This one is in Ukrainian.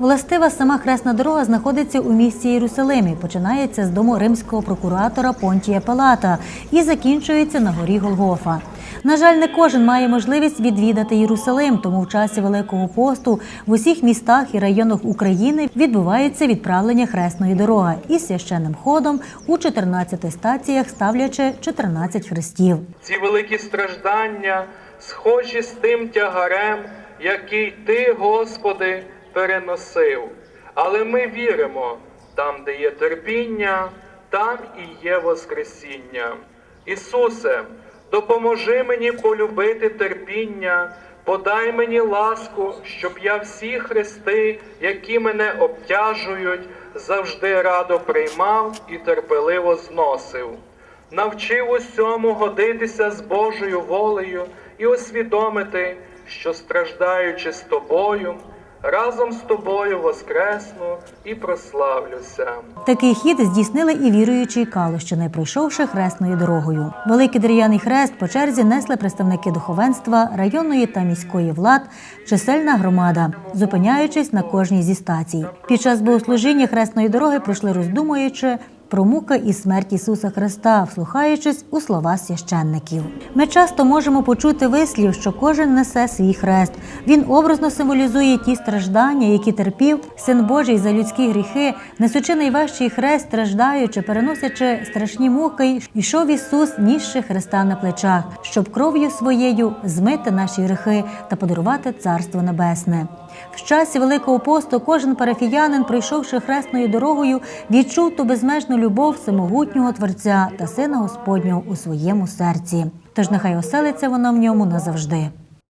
Властива сама хресна дорога знаходиться у місті Єрусалимі. Починається з дому римського прокуратора Понтія Палата і закінчується на горі Голгофа. На жаль, не кожен має можливість відвідати Єрусалим, тому в часі Великого посту в усіх містах і районах України відбувається відправлення хресної дороги із священним ходом у 14 стаціях, ставлячи 14 хрестів. Ці великі страждання схожі з тим тягарем, який ти, Господи, переносив. Але ми віримо, там, де є терпіння, там і є Воскресіння. Ісусе, допоможи мені полюбити терпіння, подай мені ласку, щоб я всі хрести, які мене обтяжують, завжди радо приймав і терпеливо зносив. Навчив усьому годитися з Божою волею і усвідомити, що страждаючи з тобою, разом з тобою воскресну і прославлюся. Такий хід здійснили і віруючі Калущини, пройшовши хресною дорогою. Великий дерев'яний хрест по черзі несли представники духовенства, районної та міської влад, чисельна громада, зупиняючись на кожній зі стацій. Під час богослужіння хресної дороги пройшли роздумуючи. Про муки і смерть Ісуса Христа, вслухаючись у слова священників. Ми часто можемо почути вислів, що кожен несе свій хрест. Він образно символізує ті страждання, які терпів Син Божий за людські гріхи, несучи найважчий хрест, страждаючи, переносячи страшні муки, йшов Ісус, нісши Христа на плечах, щоб кров'ю своєю змити наші гріхи та подарувати Царство Небесне. В часі Великого посту кожен парафіянин, пройшовши хресною дорогою, відчув ту безмежну любов всемогутнього Творця та Сина Господнього у своєму серці. Тож нехай оселиться воно в ньому назавжди.